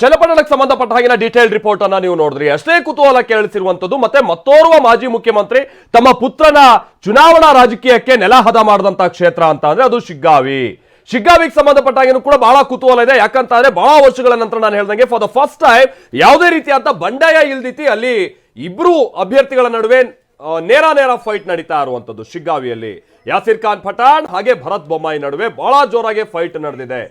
ಚನ್ನಪಟ್ಟಣಕ್ಕೆ ಸಂಬಂಧಪಟ್ಟ ಹಾಗಿನ detail report ಅನ್ನ ನೀವು ನೋಡಿದ್ರಿ. ಅಷ್ಟೇ ಕುತೂಹಲ ಕೇಳಿಸಿರುವಂತದ್ದು ಮತ್ತೆ ಮತ್ತೋರ್ವ ಮಾಜಿ ಮುಖ್ಯಮಂತ್ರಿ ತಮ್ಮ ಪುತ್ರನ ಚುನಾವಣಾ ರಾಜಕೀಯಕ್ಕೆ ನೆಲ ಹದ ಮಾಡಿದಂತ ಕ್ಷೇತ್ರ ಅಂತ ಅಂದ್ರೆ ಅದು ಶಿಗ್ಗಾವಿ. ಶಿಗ್ಗಾವಿಗೆ ಸಂಬಂಧಪಟ್ಟ ಹಾಗೇನು ಕೂಡ ಬಹಳ ಕುತೂಹಲ ಇದೆ. ಯಾಕಂತ ಅಂದ್ರೆ ಬಹಳ ವರ್ಷಗಳ ನಂತರ ನಾನು ಹೇಳ್ದಂಗೆ ಫಾರ್ ದ ಫಸ್ಟ್ ಟೈಮ್ ಯಾವುದೇ ರೀತಿಯಾದ ಬಂಡಾಯ ಇಲ್ದಿತಿ ಅಲ್ಲಿ ಇಬ್ರು ಅಭ್ಯರ್ಥಿಗಳ ನಡುವೆ ನೇರ ನೇರ ಫೈಟ್ ನಡೀತಾ ಇರುವಂತದ್ದು ಶಿಗ್ಗಾವಿಯಲ್ಲಿ. ಯಾಸಿರ್ ಖಾನ್ ಪಠಾಣ್ ಹಾಗೆ ಭರತ್ ಬೊಮ್ಮಾಯಿ ನಡುವೆ ಬಹಳ ಜೋರಾಗಿ ಫೈಟ್ ನಡೆದಿದೆ.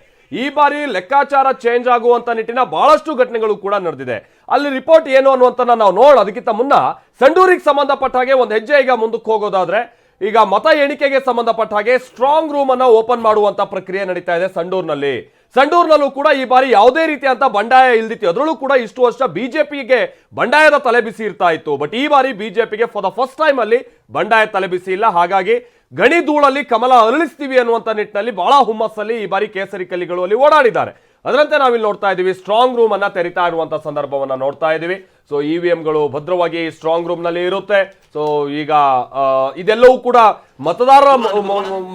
ಈ ಬಾರಿ ಲೆಕ್ಕಾಚಾರ ಚೇಂಜ್ ಆಗುವಂತ ನಿಟ್ಟಿನ ಬಹಳಷ್ಟು ಘಟನೆಗಳು ಕೂಡ ನಡೆದಿದೆ. ಅಲ್ಲಿ ರಿಪೋರ್ಟ್ ಏನು ಅನ್ನುವಂತ ನಾವು ನೋಡ ಅದಕ್ಕಿಂತ ಮುನ್ನ ಸಂಡೂರಿಗೆ ಸಂಬಂಧಪಟ್ಟ ಹಾಗೆ ಒಂದು ಹೆಜ್ಜೆ ಈಗ ಮುಂದಕ್ಕೆ ಹೋಗೋದಾದ್ರೆ, ಈಗ ಮತ ಎಣಿಕೆಗೆ ಸಂಬಂಧಪಟ್ಟ ಹಾಗೆ ಸ್ಟ್ರಾಂಗ್ ರೂಮ್ ಅನ್ನ ಓಪನ್ ಮಾಡುವಂತ ಪ್ರಕ್ರಿಯೆ ನಡೀತಾ ಇದೆ ಸಂಡೂರ್ನಲ್ಲಿ. ಸಂಡೂರ್ನಲ್ಲೂ ಕೂಡ ಈ ಬಾರಿ ಯಾವುದೇ ರೀತಿಯಂತ ಬಂಡಾಯ ಇಲ್ದಿತ್ತು. ಅದರಲ್ಲೂ ಕೂಡ ಇಷ್ಟು ವರ್ಷ ಬಿಜೆಪಿಗೆ ಬಂಡಾಯದ ತಲೆಬಿಸಿ ಇರ್ತಾ ಇತ್ತು. ಬಟ್ ಈ ಬಾರಿ ಬಿಜೆಪಿಗೆ ಫಾರ್ ದ ಫಸ್ಟ್ ಟೈಮ್ ಅಲ್ಲಿ ಬಂಡಾಯ ತಲೆಬಿಸಿ ಇಲ್ಲ. ಹಾಗಾಗಿ ಗಣಿ ಧೂಳಲ್ಲಿ ಕಮಲ ಅರಳಿಸ್ತೀವಿ ಅನ್ನುವಂಥ ನಿಟ್ಟಿನಲ್ಲಿ ಬಹಳ ಹುಮ್ಮಸ್ಸಲ್ಲಿ ಈ ಬಾರಿ ಕೇಸರಿ ಕಲ್ಲಿಗಳು ಅಲ್ಲಿ ಓಡಾಡಿದ್ದಾರೆ. ಅದರಂತೆ ನಾವಿಲ್ಲಿ ನೋಡ್ತಾ ಇದ್ದೀವಿ ಸ್ಟ್ರಾಂಗ್ ರೂಮ್ ಅನ್ನ ತೆರಿತಾ ಇರುವಂತ ಸಂದರ್ಭವನ್ನ ನೋಡ್ತಾ ಇದ್ದೀವಿ. ಸೊ ಇ ವಿ ಎಂಗಳು ಭದ್ರವಾಗಿ ಸ್ಟ್ರಾಂಗ್ ರೂಮ್ನಲ್ಲಿ ಇರುತ್ತೆ. ಸೊ ಈಗ ಇದೆಲ್ಲವೂ ಕೂಡ ಮತದಾರರ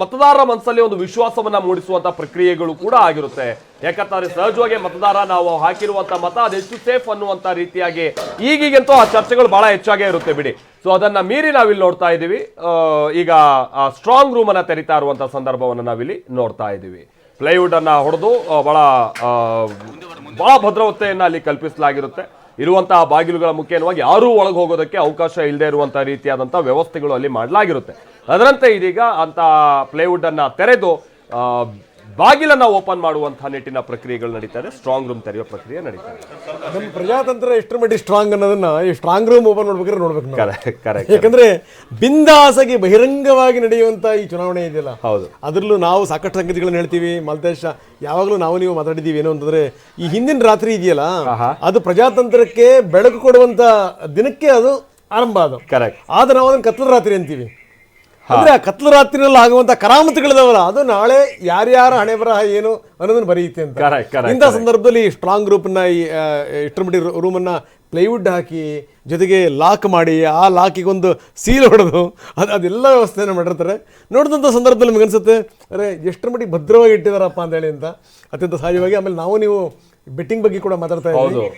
ಮತದಾರರ ಮನಸ್ಸಲ್ಲಿ ಒಂದು ವಿಶ್ವಾಸವನ್ನ ಮೂಡಿಸುವಂತ ಪ್ರಕ್ರಿಯೆಗಳು ಕೂಡ ಆಗಿರುತ್ತೆ. ಯಾಕಂತಂದ್ರೆ ಸಹಜವಾಗಿ ಮತದಾರ ನಾವು ಹಾಕಿರುವಂತ ಮತ ಅದೆಷ್ಟು ಸೇಫ್ ಅನ್ನುವಂತ ರೀತಿಯಾಗಿ ಈಗೀಗಂತೂ ಆ ಚರ್ಚೆಗಳು ಬಹಳ ಹೆಚ್ಚಾಗೇ ಇರುತ್ತೆ ಬಿಡಿ. ಸೊ ಅದನ್ನು ಮೀರಿ ನಾವಿಲ್ಲಿ ನೋಡ್ತಾ ಇದ್ದೀವಿ. ಈಗ ಸ್ಟ್ರಾಂಗ್ ರೂಮನ್ನು ತೆರಿತಾ ಇರುವಂಥ ಸಂದರ್ಭವನ್ನು ನಾವಿಲ್ಲಿ ನೋಡ್ತಾ ಇದ್ದೀವಿ. ಪ್ಲೈವುಡನ್ನು ಹೊಡೆದು ಭಾಳ ಬಹಳ ಭದ್ರವತೆಯನ್ನು ಅಲ್ಲಿ ಕಲ್ಪಿಸಲಾಗಿರುತ್ತೆ. ಇರುವಂತಹ ಬಾಗಿಲುಗಳ ಮುಖ್ಯವಾಗಿ ಯಾರೂ ಒಳಗೆ ಹೋಗೋದಕ್ಕೆ ಅವಕಾಶ ಇಲ್ಲದೆ ಇರುವಂತಹ ರೀತಿಯಾದಂಥ ವ್ಯವಸ್ಥೆಗಳು ಅಲ್ಲಿ ಮಾಡಲಾಗಿರುತ್ತೆ. ಅದರಂತೆ ಇದೀಗ ಅಂತ ಪ್ಲೇವುಡ್ ಅನ್ನ ತೆರೆದು ಬಾಗಿಲನ್ನ ಓಪನ್ ಮಾಡುವಂತಹ ನಿಟ್ಟಿನ ಪ್ರಕ್ರಿಯೆಗಳು ನಡೀತಾ ಇದೆ. ಸ್ಟ್ರಾಂಗ್ ರೂಮ್ ತೆರೆಯುವ ಪ್ರಕ್ರಿಯೆ ನಡೀತಾ ಇದೆ. ನಮ್ಮ ಪ್ರಜಾತಂತ್ರ ಎಷ್ಟರ ಮಟ್ಟಿಗೆ ಸ್ಟ್ರಾಂಗ್ ಅನ್ನೋದನ್ನ ಈ ಸ್ಟ್ರಾಂಗ್ ರೂಮ್ ಓಪನ್ ಮಾಡ್ಬೇಕಾದ್ರೆ ನೋಡ್ಬೇಕು ನಾವು. ಕರೆಕ್ಟ್ ಕರೆಕ್ಟ್ ಯಾಕಂದ್ರೆ ಬಿಂದಾಸಾಗಿ ಬಹಿರಂಗವಾಗಿ ನಡೆಯುವಂತ ಈ ಚುನಾವಣೆ ಇದೆಯಲ್ಲ ಹೌದು. ಅದರಲ್ಲೂ ನಾವು ಸಾಕಷ್ಟು ಸಂಗತಿಗಳನ್ನ ಹೇಳ್ತೀವಿ. ಮಲ್ತೇಶ ಯಾವಾಗಲೂ ನಾವು ನೀವು ಮಾತಾಡಿದ್ದೀವಿ ಏನು ಅಂತಂದ್ರೆ ಈ ಹಿಂದಿನ ರಾತ್ರಿ ಇದೆಯಲ್ಲ. ಅದು ಪ್ರಜಾತಂತ್ರಕ್ಕೆ ಬೆಳಕು ಕೊಡುವಂತ ದಿನಕ್ಕೆ ಅದು ಆರಂಭ ಅದು ಕರೆಕ್ಟ್ ಆದ್ರೆ ನಾವು ಅದನ್ನ ಕತ್ಲ ರಾತ್ರಿ ಅಂತೀವಿ. ಅಂದ್ರೆ ಕತ್ಲ ರಾತ್ರಿನಲ್ಲಿ ಆಗುವಂತ ಕರಾಮತಿಗಳಿದಾವಲ್ಲ ಅದು ನಾಳೆ ಯಾರ್ಯಾರ ಹಣೆ ಬರಹ ಏನು ಅನ್ನೋದನ್ನ ಬರೆಯುತ್ತೆ ಅಂತ. ಇಂಥ ಸಂದರ್ಭದಲ್ಲಿ ಸ್ಟ್ರಾಂಗ್ ಗ್ರೂಪ್ನ ಈ ರೂಮ್ ಅನ್ನ ಪ್ಲೈವುಡ್ ಹಾಕಿ ಜೊತೆಗೆ ಲಾಕ್ ಮಾಡಿ ಆ ಲಾಕಿಗೆ ಒಂದು ಸೀಲ್ ಹೊಡೆದು ಅದು ಅದೆಲ್ಲ ವ್ಯವಸ್ಥೆಯನ್ನು ಮಾಡಿರ್ತಾರೆ. ನೋಡಿದಂಥ ಸಂದರ್ಭದಲ್ಲಿ ನಮ್ಗೆ ಅನ್ಸುತ್ತೆ ಅರೆ ಎಷ್ಟರ ಮಟ್ಟಿಗೆ ಭದ್ರವಾಗಿ ಇಟ್ಟಿದಾರಪ್ಪ ಅಂತ ಹೇಳಿ ಅಂತ ಅತ್ಯಂತ ಸಹಜವಾಗಿ. ಆಮೇಲೆ ನಾವು ನೀವು ಬೆಟ್ಟಿಂಗ್ ಬಗ್ಗೆ ಕೂಡ ಮಾತಾಡ್ತಾ ಇದ್ದೀವಿ.